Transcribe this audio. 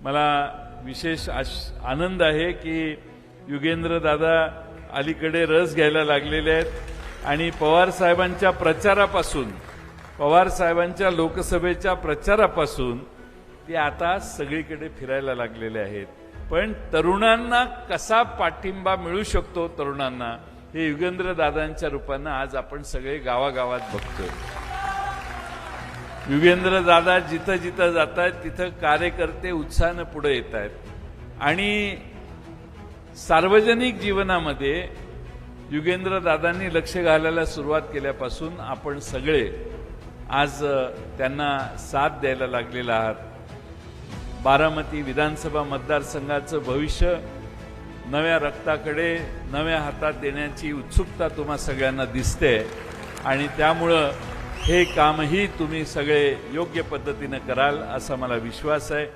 मला विशेष आश- आनंद आहे की युगेंद्र दादा अलीकडे रस घ्यायला लागलेले आहेत आणि पवार साहेबांच्या प्रचारापासून पवार साहेबांच्या लोकसभेच्या प्रचारापासून ते आता सगळीकडे फिरायला लागलेले आहेत. पण तरुणांना कसा पाठिंबा मिळू शकतो तरुणांना हे युगेंद्र दादांच्या रूपानं आज आपण सगळे गावागावात बघतोय. युगेंद्र दादा जिथं जिथं जात आहेत तिथं कार्यकर्ते उत्साहानं पुढे येत आहेत आणि सार्वजनिक जीवनामध्ये युगेंद्र दादांनी लक्ष घालायला सुरुवात केल्यापासून आपण सगळे आज त्यांना साथ द्यायला लागलेला आहात. बारामती विधानसभा मतदारसंघाचं भविष्य नव्या रक्ताकडे नव्या हातात देण्याची उत्सुकता तुम्हा सगळ्यांना दिसते. आणि त्यामुळं हे कामही तुम्ही सगळे योग्य पद्धतीनं कराल असा मला विश्वास आहे.